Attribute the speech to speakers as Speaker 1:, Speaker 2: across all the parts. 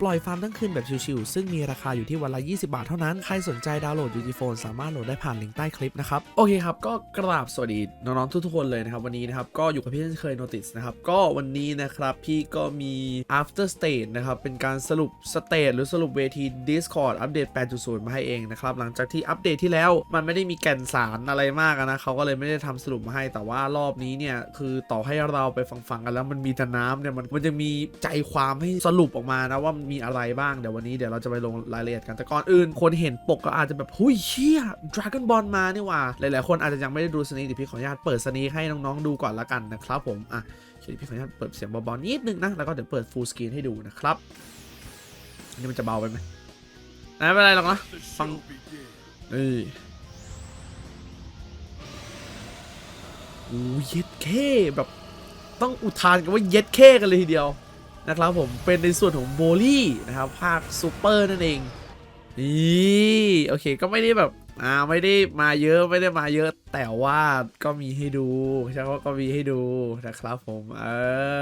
Speaker 1: ปล่อยฟาร์มทั้งคืนแบบชิวๆซึ่งมีราคาอยู่ที่วันละ 20 บาทเท่านั้น ใครสนใจดาวน์โหลด UG Phone สามารถโหลดได้ผ่านลิงก์ใต้คลิปนะครับ โอเคครับ ก็กราบสวัสดีน้องๆทุกๆคนเลยนะครับวันนี้นะครับก็อยู่กับพี่เช่นเคย Notice นะครับก็วันนี้นะครับพี่ก็มี after stage นะครับเป็นการสรุปสเตจหรือสรุปเวที Discord อัปเดต 8.0 มาให้เองนะครับหลังจากที่อัปเดตที่แล้วมันไม่ได้มีแก่นสารอะไรมากนะเขาก็เลยไม่ได้ทำสรุปมาให้แต่ว่ารอบนี้เนี่ยคือต่อให้เราไปฟังๆกันแล้วมันมีแต่น้ำเนี่ยมันมันจะมีใจความให้สรุปออกมานะว่ามันมีอะไรบ้างเดี๋ยววันนี้เดี๋ยวเราจะไปลงรายละเอียดกันแต่ก่อนอื่น คนเห็นปกก็อาจจะแบบหุยเชี่ย Dragon Ball มานี่ว่า หลายๆคนอาจจะยังไม่ได้ดูสนีเดี๋ยวพี่ขออนุญาตเปิดสนีให้น้องๆดูก่อนละกันนะครับผมอะโอเคพี่ขออนุญาตเปิดเสียงเบาๆนิดนึงนะแล้วก็เดี๋ยวเปิด full screen ให้ดูนะครับอันนี้มันจะเบาไปไหมไม่เป็นไรหรอกนะฟังเอ้ยโอ้เย็ดเคแบบต้องอุทานกันว่าเย็ดเคกันเลยทีเดียว นะครับผมเป็นในส่วนของโบลี่นะครับภาคซูเปอร์นั่นเองนี่โอเคก็ไม่ได้แบบอ่าไม่ได้มาเยอะไม่ได้มาเยอะ แต่ว่าก็มีให้ดูใช่ว่าก็มีให้ดูนะครับผมเอ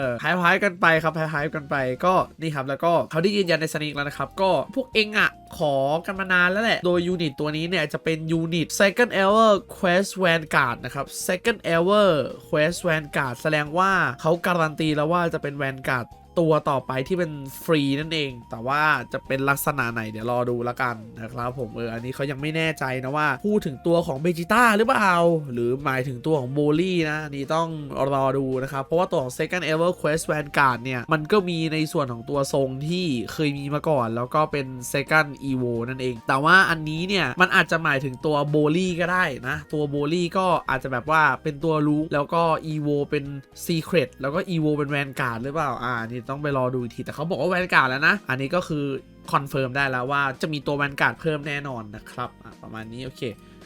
Speaker 1: อหายหายกันไปครับหายหายกันไปก็นี่ครับแล้วก็เขาได้ยืนยันในสนิกแล้วนะครับ ก็พวกเองอะ ขอกันมานานแล้วแหละ โดยยูนิตตัวนี้เนี่ย จะเป็นยูนิต second ever quest vanguard นะครับ second ever quest vanguard แสดงว่าเขาการันตีแล้วว่าจะเป็น vanguard ตัวต่อไปที่เป็นฟรีนั่นเอง แต่ว่าจะเป็นลักษณะไหนเดี๋ยวรอดูแล้วกันนะครับผมเอออันนี้เขายังไม่แน่ใจนะว่า พูดถึงตัวของเบจิต้าหรือเปล่า หรือหมายถึงตัวของโบลี่นะนี่ต้องรอดูนะครับ เพราะว่าตัวของ second ever quest vanguard เนี่ย มันก็มีในส่วนของตัวทรงที่เคยมีมาก่อน แล้วก็เป็น second evo นั่นเอง แต่ว่าอันนี้เนี่ย มันอาจจะหมายถึงตัวโบลี่ก็ได้นะ ตัวโบลี่ก็อาจจะแบบว่าเป็นตัวลูกแล้วก็ evo เป็น secret แล้วก็ evo เป็น vanguard หรือเปล่าอ่านี่ต้องไปรอดูอีกที แต่เขาบอกว่าแวนการ์ดแล้วนะ อันนี้ก็คือคอนเฟิร์มได้แล้วว่าจะมีตัวแวนการ์ดเพิ่มแน่นอนนะครับประมาณนี้โอเค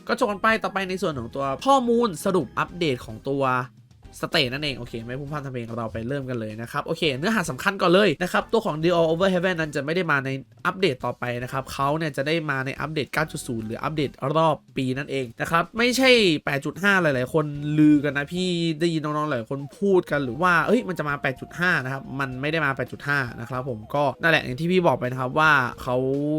Speaker 1: ก็จบกันไปต่อไปในส่วนของตัวข้อมูลสรุปอัปเดตของตัว สเตทนั่นเองโอเคไม่พุ่งพลาดทำเพลงเราไปเริ่มกันเลยนะครับโอเค เนื้อหาสำคัญก่อนเลยนะครับตัวของ The All Over Heaven นั้นจะไม่ได้มาในอัปเดตต่อไปนะครับเขาเนี่ยจะได้มาในอัปเดต 9.0 หรืออัปเดตรอบปีนั่นเองนะครับไม่ใช่ 8.5 หลาย ๆ คนลือกันนะพี่ได้ยินน้อง ๆ หลายคนพูดกันหรือว่าเอ้ยมันจะมา 8.5 นะครับมันไม่ได้มา 8.5 นะครับผมก็นั่นแหละอย่างที่พี่บอกไปนะครับว่าเขา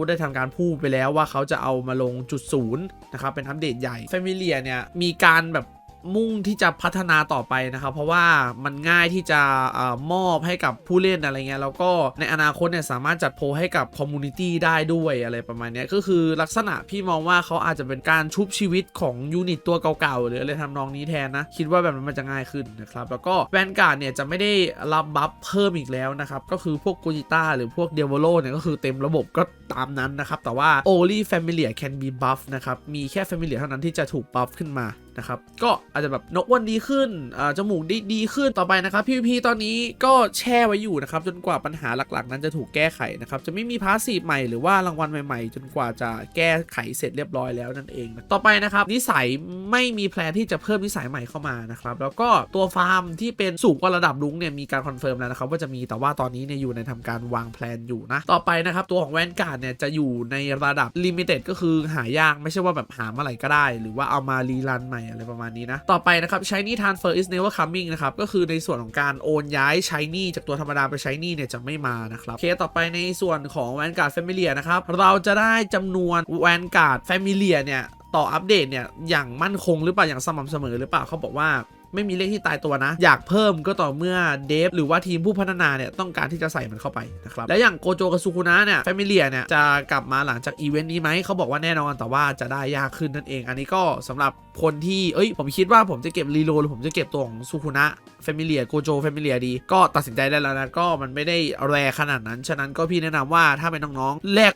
Speaker 1: ได้ทำการพูดไปแล้วว่าเขาจะเอามาลงจุดศูนย์นะครับเป็นอัปเดตใหญ่ Familia เนี่ยมีการแบบ มุ่งที่จะพัฒนาต่อไปนะครับ เพราะว่ามันง่ายที่จะอมอบให้กับผู้เล่นอะไรเงี้ยแล้วก็ในอนาคตเนี่ยสามารถจัดโพลให้กับคอมมูนิตี้ได้ด้วยอะไรประมาณนี้ก็คือลักษณะพี่มองว่าเขาอาจจะเป็นการชุบชีวิตของยูนิตตัวเก่าๆหรืออะไรทำนองนี้แทนนะ คิดว่าแบบนั้นมันจะง่ายขึ้นนะครับแล้วก็แวนการ์ดเนี่ยจะไม่ได้รับบัฟเพิ่มอีกแล้วนะครับก็คือพวกโกจิต้าหรือพวกเดวโลเนี่ยก็คือเต็มระบบก็ตามนั้นนะครับแต่ว่า only familiar can be buff นะครับมีแค่ familiar เท่านั้นที่จะถูกบัฟขึ้นมานะครับก็อาจจะแบบนกวันดีขึ้นอ่าจมูกด้ดีขึ้นต่อไปนะครับ PVP ตอนนี้ก็แช่ไว้อยู่นะครับจนกว่าปัญหาหลักๆ นั้นจะถูกแก้ไขนะครับจะไม่มีพาสซีฟใหม่หรือว่ารางวัลใหม่ๆ จนกว่าจะแก้ไขเสร็จเรียบร้อยแล้วนั่นเองต่อไปนะครับนิสัยไม่มีแพลนที่จะเพิ่มนิสัยใหม่เข้ามานะครับแล้วก็ตัวฟาร์มที่เป็นสูงกว่าระดับลุงเนี่ยมีการคอนเฟิร์มแล้วนะครับว่าจะมีแต่ว่าตอนนี้เนี่ยอยู่ในทำการวางแพลนอยู่นะต่อไปนะครับตัวของแวนการ์ดเนี่ยจะอยู่ในระดับลิมิเต็ดก็คือหายากไม่ใช่ว่าแบบหาเมื่อไหร่ก็ได้ หรือว่าเอามารีรันใหม่อะไรประมาณนี้นะ ต่อไปนะครับ Shiny Transfer is never coming นะครับก็คือในส่วนของการโอนย้าย Shiny จากตัวธรรมดาไปใช้นี่เนี่ยจะไม่มานะครับเคต่อไปในส่วนของ Vanguard Familia นะครับเราจะได้จำนวน Vanguard Familia เนี่ยต่ออัปเดตเนี่ยอย่างมั่นคงหรือเปล่าอย่างสม่ำเสมอหรือเปล่าเขาบอกว่า ไม่มีเลขที่ตายตัวนะ อยากเพิ่มก็ต่อเมื่อเดฟหรือว่าทีมผู้พัฒนาเนี่ยต้องการที่จะใส่มันเข้าไปนะครับและอย่างโกโจกับซูคุนะเนี่ยแฟมิเลียเนี่ยจะกลับมาหลังจากอีเวนต์นี้ไหมเขาบอกว่าแน่นอนแต่ว่าจะได้ยากขึ้นนั่นเอง อันนี้ก็สำหรับคนที่เอ้ย ผมคิดว่าผมจะเก็บรีโลหรือผมจะเก็บตัวของซูคุนะแฟมิเลียโกโจแฟมิเลียดี ก็ตัดสินใจได้แล้วนะก็มันไม่ได้แรขนาดนั้น ฉะนั้นก็พี่แนะนำว่าถ้าเป็นน้องๆแลก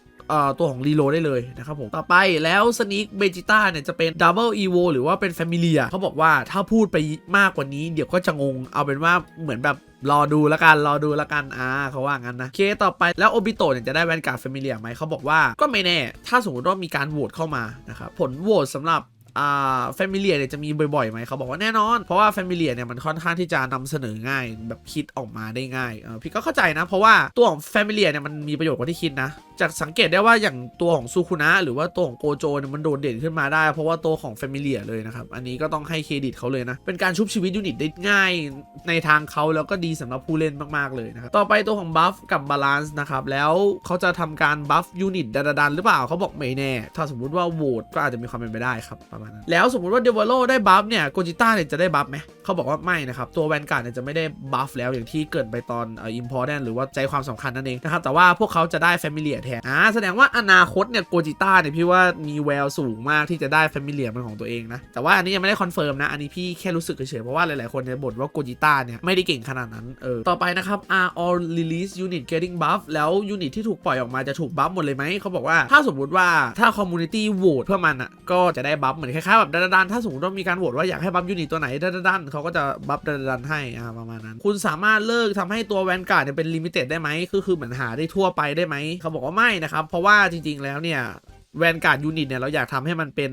Speaker 1: ตัวของรีโลได้เลยนะครับผม ต่อไปแล้วสนิกเบจิต้าเนี่ยจะเป็นดับเบิลอีโวหรือว่าเป็นแฟมิเลียเขาบอกว่าถ้าพูดไปมากกว่านี้เดี๋ยวก็จะงง เอาเป็นว่าเหมือนแบบรอดูแล้วกัน รอดูแล้วกัน อ่าเขาว่างั้นนะเคต่อไปแล้วโอบิโตเนี่ยจะได้แวนการ์ดแฟมิเลียไหมเขาบอกว่าก็ไม่แน่ ถ้าสมมติว่ามีการโหวตเข้ามานะครับผลโหวตสำหรับ อ่าแฟมิเลียเนี่ยจะมีบ่อยๆไหมเขาบอกว่าแน่นอน เพราะว่าแฟมิเลียเนี่ยมันค่อนข้างที่จะนำเสนอง่าย แบบคิดออกมาได้ง่ายเออพี่ก็เข้าใจนะ เพราะว่าตัวของแฟมิเลียเนี่ยมันมีประโยชน์กว่าที่คิดนะจากสังเกตได้ว่าอย่างตัวของซูคุนะหรือว่าตัวของโกโจเนี่ยมันโดดเด่นขึ้นมาได้ เพราะว่าตัวของแฟมิเลียเลยนะครับ อันนี้ก็ต้องให้เครดิตเขาเลยนะ เป็นการชุบชีวิตยูนิตได้ง่ายในทางเขาแล้วก็ดีสำหรับผู้เล่นมากๆเลยนะครับต่อไปตัวของบัฟกับบาลานซ์นะครับแล้วเขาจะทำการบัฟยูนิตดันๆหรือเปล่าเขาบอกไม่แน่ ถ้าสมมุติว่าโหวตก็อาจจะมีความเป็นไปได้ครับประมาณนั้น แล้วสมมติว่าเดวโลได้บัฟเนี่ยโกจิต้าเนี่ยจะได้บัฟไหมเขาบอกว่าไม่นะครับ ตัวแวนการ์ดเนี่ยจะไม่ได้บัฟแล้วอย่างที่เกิดไปตอนอิมพอร์แหรือว่าใจความสำคัญนั่นเองนะครับ แต่ว่าพวกเขาจะได้แฟมิเลียแทนอ่าแสดงว่าอนาคตเนี่ยโกจิต้าเนี่ยพี่ว่ามีแววสูงมากที่จะได้แฟมิเลียเป็นของตัวเองนะ แต่ว่าอันนี้ยังไม่ได้คอนเฟิร์มนะ อันนี้พี่แค่รู้สึกเฉยๆเพราะว่าหลายๆคนเนี่ยบ่นว่าโกจิต้าเนี่ยไม่ได้เก่งขนาดนั้นเออต่อไปนะครับ are all release unit getting buff แล้วยูนิตที่ถูกปล่อยออกมาจะถูกบัฟหมดเลยไหมเขาบอกว่าถ้าสมมติว่าถ้า community โหวตเพื่อมันอะก็จะได้บัฟเหมือนคล้ายๆแบบดันๆถ้าสมมติว่ามีการโหวตว่าอยากให้บัฟยูนิตตัวไหนดันๆเขาก็จะบัฟดันๆให้อ่าประมาณนั้น คุณสามารถเลิกทำให้ตัวแวนการ์ดเนี่ยเป็นลิมิเต็ดได้ไหมคือคือเหมือนหาได้ทั่วไปได้ไหมเขาบอกว่าไม่นะครับเพราะว่าจริง ๆแล้วเนี่ย แวนการ์ดยูนิตเนี่ยเราอยากทำให้มันเป็น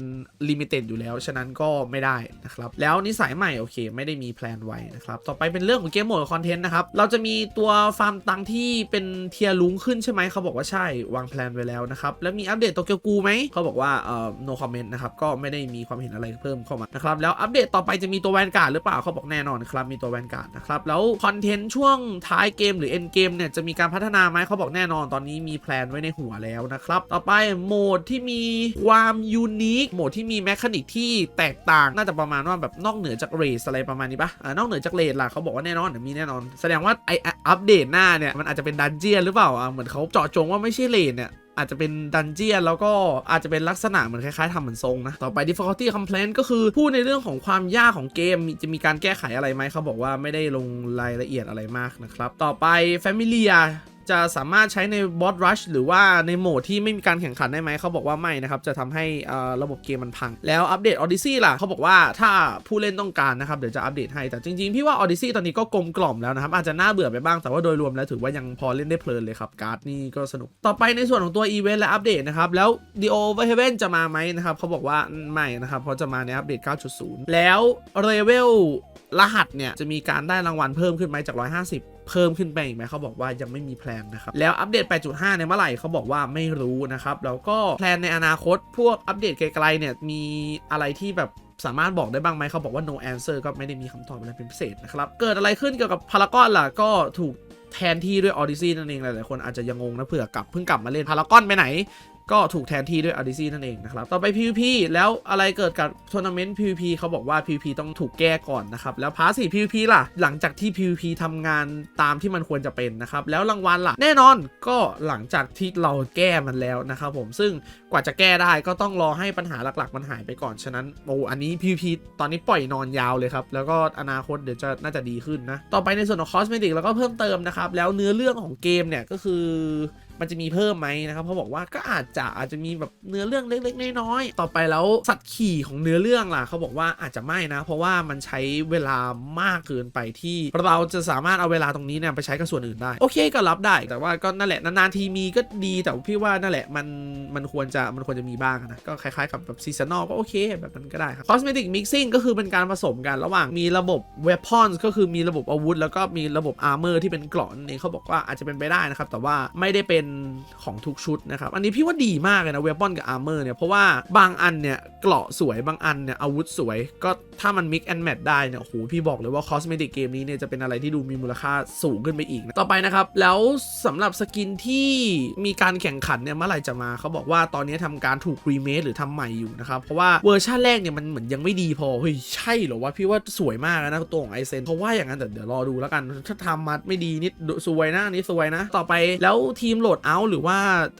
Speaker 1: ลิมิเต็ดอยู่แล้ว ฉะนั้นก็ไม่ได้นะครับ แล้วนิสัยใหม่โอเค ไม่ได้มีแพลนไว้นะครับ ต่อไปเป็นเรื่องของเกมโหมดคอนเทนต์นะครับ เราจะมีตัวฟาร์มตังที่เป็นเทียร์ลุงขึ้นใช่ไหมเขาบอกว่าใช่วางแพลนไว้แล้วนะครับ แล้วมีอัปเดตโตเกียวกูไหมเขาบอกว่าเอ่อ no comment นะครับก็ไม่ได้มีความเห็นอะไรเพิ่มเข้ามานะครับแล้วอัปเดตต่อไปจะมีตัวแวนการ์ดหรือเปล่าเขาบอกแน่นอนครับมีตัวแวนการ์ดนะครับแล้วคอนเทนต์ช่วงท้ายเกมหรือเอ็นเกมเนี่ยจะมีการพัฒนาไหมเขาบอกแน่นอนตอนนี้มีแพลนไว้ในหัวแล้วนะครับต่อไปโหมดที่มีความยูนิคโหมดที่มีแมคานิกที่แตกต่างน่าจะประมาณว่าแบบนอกเหนือจากเรสอะไรประมาณนี้ปะอ่านอกเหนือจากเรสล่ะเขาบอกว่าแน่นอนมีแน่นอน แสดงว่าไออัปเดตหน้าเนี่ยมันอาจจะเป็นดันเจียนหรือเปล่าอะเหมือนเขาเจาะจงว่าไม่ใช่เรสเนี่ยอาจจะเป็นดันเจียนแล้วก็อาจจะเป็นลักษณะเหมือนคล้ายๆทำเหมือนทรงนะ ต่อไป difficulty complaint ก็คือ พูดในเรื่องของความยากของเกมมีจะมีการแก้ไขอะไรไหมเขาบอกว่าไม่ได้ลงรายละเอียดอะไรมากนะครับ ต่อไป familia จะสามารถใช้ในบอสรัชหรือว่าในโหมดที่ไม่มีการแข่งขันได้ไหมเขาบอกว่าไม่นะครับ จะทำให้ระบบเกมมันพัง แล้วอัปเดต Odyssey ล่ะเขาบอกว่าถ้าผู้เล่นต้องการนะครับ เดี๋ยวจะอัปเดตให้ แต่จริงๆ พี่ว่า Odyssey ตอนนี้ก็กลมกล่อมแล้วนะครับ อาจจะน่าเบื่อไปบ้างแต่ว่าโดยรวมแล้วถือว่ายังพอเล่นได้เพลินเลยครับ การ์ดนี่ก็สนุก ต่อไปในส่วนของตัวอีเวนต์และอัปเดตนะครับแล้ว The Over Heaven จะมาไหมนะครับเขาบอกว่าไม่นะครับเพราะจะมาในอัปเดต 9.0 แล้ว Level รหัสเนี่ยจะมีการได้รางวัลเพิ่มขึ้นไหมจาก 150 เพิ่มขึ้นไปอีกไหมเขาบอกว่ายังไม่มีแพลนนะครับ แล้วอัปเดต 8.5 ในเมื่อไหร่เขาบอกว่าไม่รู้นะครับ แล้วก็แพลนในอนาคต พวกอัปเดตไกลๆเนี่ยมีอะไรที่แบบสามารถบอกได้บ้างไหมเขาบอกว่า no answer ก็ไม่ได้มีคำตอบอะไรเป็นพิเศษนะครับ เกิดอะไรขึ้นเกี่ยวกับพารากอนล่ะก็ถูกแทนที่ด้วย Odyssey นั่นเองหลายๆคนอาจจะยังงงนะเผื่อกลับเพิ่งกลับมาเล่นพารากอนไปไหน ก็ถูกแทนที่ด้วย Odyssey นั่นเองนะครับ ต่อไป PVP แล้วอะไรเกิดกับทัวร์นาเมนต์ PVP เขาบอกว่า PVP ต้องถูกแก้ก่อนนะครับ แล้วพาสี PVP ล่ะ หลังจากที่ PVP ทำงานตามที่มันควรจะเป็นนะครับ แล้วรางวัลล่ะ แน่นอนก็หลังจากที่เราแก้มันแล้วนะครับผม ซึ่งกว่าจะแก้ได้ก็ต้องรอให้ปัญหาหลักๆ มันหายไปก่อน ฉะนั้นโอ้อันนี้ PVP ตอนนี้ปล่อยนอนยาวเลยครับ แล้วก็อนาคตเดี๋ยวจะน่าจะดีขึ้นนะ ต่อไปในส่วนของคอสเมติกแล้วก็เพิ่มเติมนะครับ แล้วเนื้อเรื่องของเกมเนี่ยก็คือ มันจะมีเพิ่มไหมนะครับเขาบอกว่าก็อาจจะอาจจะมีแบบเนื้อเรื่องเล็กๆน้อยๆต่อไปแล้วสัตว์ขี่ของเนื้อเรื่องล่ะเขาบอกว่าอาจจะไม่นะ เพราะว่ามันใช้เวลามากเกินไปที่เราจะสามารถเอาเวลาตรงนี้เนี่ยไปใช้กับส่วนอื่นได้ โอเคก็รับได้ แต่ว่าก็นั่นแหละนานๆทีมีก็ดีแต่พี่ว่านั่นแหละมันมันควรจะมันควรจะมีบ้างนะก็คล้ายๆกับแบบซีซันอลก็โอเคแบบนั้นก็ได้ครับ cosmetic mixing ก็คือเป็นการผสมกันระหว่างมีระบบ weapons ก็คือมีระบบอาวุธ แล้วก็มีระบบ armor ที่เป็นเกราะนั่นเองเขาบอกว่าอาจจะเป็นไปได้นะครับแต่ว่าไม่ได้เป็นของทุกชุดนะครับ อันนี้พี่ว่าดีมากเลยนะ weapon กับ armor เนี่ย เพราะว่าบางอันเนี่ยเกราะสวยบางอันเนี่ยอาวุธสวย ก็ถ้ามัน mix and match ได้เนี่ยโอ้โหพี่บอกเลยว่า cosmetic เกมนี้เนี่ยจะเป็นอะไรที่ดูมีมูลค่าสูงขึ้นไปอีกนะต่อไปนะครับ แล้วสำหรับสกินที่มีการแข่งขันเนี่ยเมื่อไหร่จะมาเขาบอกว่าตอนนี้ทำการถูกรีเมคหรือทำใหม่อยู่นะครับเพราะว่าเวอร์ชันแรกเนี่ยมันเหมือนยังไม่ดีพอเฮ้ยใช่เหรอวะพี่ว่าสวยมากนะตัวของไอเซนเพราะว่าอย่างนั้นแต่เดี๋ยวรอดูแล้วกันถ้าทำมาไม่ดีนิดสวยนะนนี่สวยนะ ต่อไปแล้วทีมโหลดเอาหรือว่า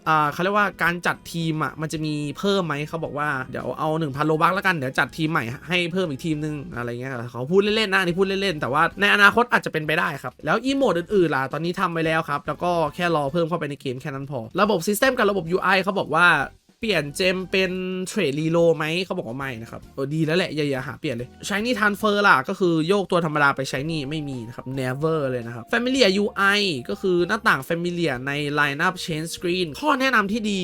Speaker 1: อ่าเขาเรียกว่าการจัดทีมอะมันจะมีเพิ่มไหมเขาบอกว่าเดี๋ยวเอา 1,000โลบักแล้วกันเดี๋ยวจัดทีมใหม่ให้เพิ่มอีกทีมนึงอะไรเงี้ยเขาพูดเล่นๆนะอันนี่พูดเล่นๆแต่ว่าในอนาคตอาจจะเป็นไปได้ครับแล้วอีโมดอื่นๆล่ะตอนนี้ทำไปแล้วครับแล้วก็แค่รอเพิ่มเข้าไปในเกมแค่นั้นพอ ระบบซิสเต็มกับระบบ UI เขาบอกว่า เปลี่ยนเจมเป็นเทรดรีโลไหมเขาบอกว่าไม่นะครับเออดีแล้วแหละ อย่าอย่าหาเปลี่ยนเลยใช้นี่ทันเฟอร์ล่ะ ก็คือโยกตัวธรรมดาไปใช้นี่ไม่มีนะครับ never เลยนะครับ Familiar UI ก็คือหน้าต่าง Familiar ใน Lineup Change Screen ข้อแนะนำที่ดี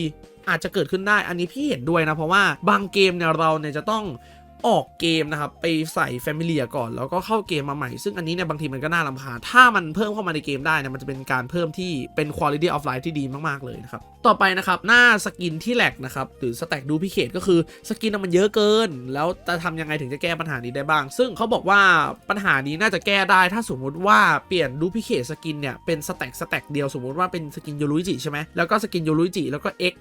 Speaker 1: อาจจะเกิดขึ้นได้ อันนี้พี่เห็นด้วยนะ เพราะว่าบางเกมเนี่ยเราเนี่ยจะต้อง ออกเกมนะครับไปใส่ Familiar ก่อน แล้วก็เข้าเกมมาใหม่ ซึ่งอันนี้เนี่ยบางทีมันก็น่าลำคาญถ้ามันเพิ่มเข้ามาในเกมได้นี่ยมันจะเป็นการเพิ่มที่เป็น quality of life ที่ดีมากๆเลยนะครับต่อไปนะครับหน้าสกินที่แหลกนะครับหรือ stack duplicate ก็คือสกินน่ะมันเยอะเกิน แล้วจะทำยังไงถึงจะแก้ปัญหานี้ได้บ้าง ซึ่งเขาบอกว่าปัญหานี้น่าจะแก้ได้ถ้าสมมุติว่าเปลี่ยน duplicate สกินเนี่ยเป็น stack stack เดียวสมมุติว่าเป็นสกินโยรุจิใช่ไหมแล้วก็สกินโยรุจิแล้วก็ x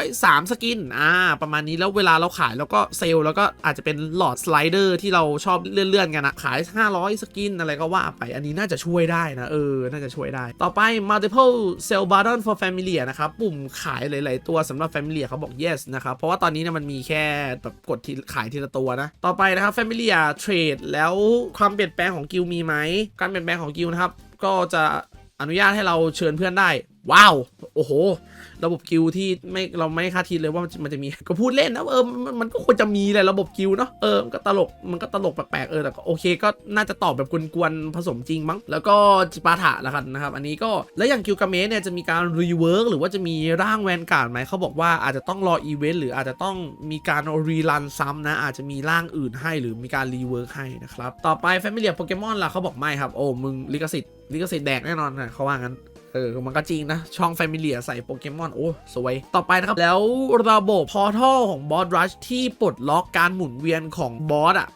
Speaker 1: 603สกินอ่าประมาณนี้แล้วเวลาเราขายแล้วก็เซลล์แล้วก็อาจจะเป็นหลอดสไลเดอร์ที่เราชอบเลื่อนๆกันนะขาย 500 สกินอะไรก็ว่าไป อันนี้น่าจะช่วยได้นะ เออ น่าจะช่วยได้ ต่อไป multiple sell button for family นะครับ ปุ่มขายหลาย ๆ ตัวสำหรับ family เขาบอก yes นะครับ เพราะว่าตอนนี้เนี่ยมันมีแค่แบบกดที่ขายทีละตัวนะ ต่อไปนะครับ family trade แล้วความเปลี่ยนแปลงของกิลมีไหมการเปลี่ยนแปลงของกิลนะครับก็จะอนุญาตให้เราเชิญเพื่อนได้ ว้าว โอ้โห ระบบกิลที่ไม่เราไม่คาดคิดเลยว่ามันจะมี ก็พูดเล่นนะเออมันมันก็ควรจะมีแหละระบบกิลเนาะเออมันก็ตลกมันก็ตลกแปลกๆเออแต่ก็โอเคก็น่าจะตอบแบบกวนๆผสมจริงมั้ง แล้วก็จิปาถะละกันนะครับ อันนี้ก็แล้วอย่างกิลกาเมสเนี่ยจะมีการรีเวิร์กหรือว่าจะมีร่างแวนการ์ดไหมเขาบอกว่าอาจจะต้องรออีเวนต์หรืออาจจะต้องมีการรีรันซ้ำนะ อาจจะมีร่างอื่นให้หรือมีการรีเวิร์กให้นะครับต่อไปแฟมิเลียโปเกมอนล่ะเขาบอกไม่ครับโอ้มึงลิขสิทธิ์ลิขสิทธิ์แดกแน่นอนนะเขาว่างั้น เออ มันก็จริงนะ ช่อง f a m i l i a ใส่โปเกมอน โอ้ สวย ต่อไปนะครับ แล้วระบบพอทัลของบอสรัชที่ปลดล็อกการหมุนเวียนของบอสอะ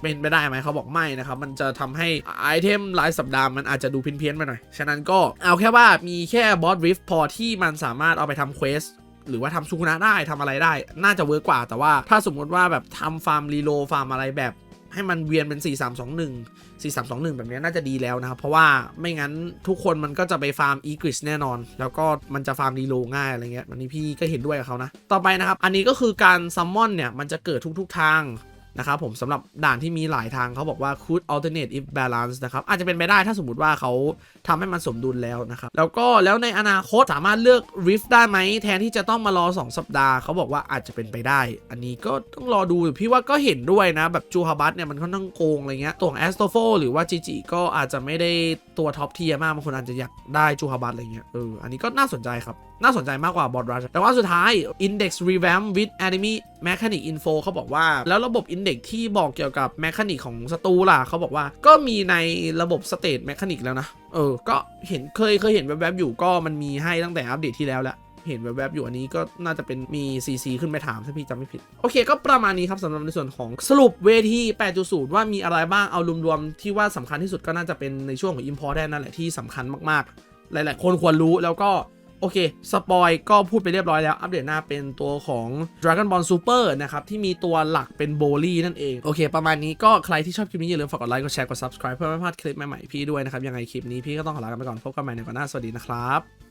Speaker 1: เป็นไปได้ไหมเขาบอกไม่นะครับ มันจะทำให้ไอเทมรายสัปดาห์มันอาจจะดูเพี้ยนๆไปหน่อย ฉะนั้นก็เอาแค่ว่ามีแค่บอสริฟพอที่มันสามารถเอาไปทำเควสหรือว่าทำซูคุนะได้ทำอะไรได้ น่าจะเวิร์กกว่า แต่ว่าถ้าสมมติว่าแบบทำฟาร์มรีโลฟาร์มอะไรแบบ ให้มันเวียนเป็น 4 3 2 1 4 3 2 1 แบบนี้น่าจะดีแล้วนะครับ เพราะว่าไม่งั้นทุกคนมันก็จะไปฟาร์มอีกริสแน่นอน แล้วก็มันจะฟาร์มดีโลง่ายอะไรเงี้ยวันนี้พี่ก็เห็นด้วยกับเขานะ ต่อไปนะครับ อันนี้ก็คือการซัมมอนเนี่ยมันจะเกิดทุกๆทาง นะครับผมสำหรับด่านที่มีหลายทางเขาบอกว่า could alternate if balance นะครับอาจจะเป็นไปได้ถ้าสมมติว่าเขาทำให้มันสมดุลแล้วนะครับแล้วก็แล้วในอนาคตสามารถเลือก rift ได้ไหมแทนที่จะต้องมารอ 2 สัปดาห์เขาบอกว่าอาจจะเป็นไปได้ อันนี้ก็ต้องรอดูพี่ว่าก็เห็นด้วยนะ แบบจูฮาบัตเนี่ยมันค่อนข้างโกงอะไรเงี้ยตัวของแอสโตโฟหรือว่าจิจิก็อาจจะไม่ได้ตัวท็อปเทียมากบางคนอาจจะอยากได้จูฮาบัตอะไรเงี้ยเอออันนี้ก็น่าสนใจครับ น่าสนใจมากกว่าบอ r รัชแต่ว่าสุดท้าย Index Revamp with Enemy Mechanic Info เขาบอกว่า แล้วระบบ Index ที่บอกเกี่ยวกับ Mechanic ของศัตรูล่ะเขาบอกว่า ก็มีในระบบ State Mechanic แล้วนะ เออ ก็เห็นเคยเคยเห็นแวบๆอยู่ก็มันมีให้ตั้งแต่อัปเดตที่แล้วแหละเห็นแวบๆอยู่อันนี้ก็น่าจะเป็นมี CC ขึ้นไปถามถ้าพี่จำไม่ผิด โอเคก็ประมาณนี้ครับสำหรับในส่วนของสรุปเวที 8.0 ว่ามีอะไรบ้างเอารวมๆ ที่ว่าสำคัญที่สุดก็น่าจะเป็นในช่วงของ Import นั่นแหละที่สำคัญมากๆ หลายๆ คนควรรู้แล้วก็ โอเค สปอยก็พูดไปเรียบร้อยแล้ว อัปเดตหน้าเป็นตัวของ Dragon Ball Super นะครับ ที่มีตัวหลักเป็นโบลี่นั่นเอง โอเค ประมาณนี้ก็ใครที่ชอบคลิปนี้อย่าลืมฝากกดไลค์ กดแชร์ กด subscribe เพื่อไม่พลาดคลิปใหม่ๆพี่ด้วยนะครับ ยังไงคลิปนี้พี่ก็ต้องขอลากันไปก่อน พบกันใหม่ในวันหน้า สวัสดีนะครับ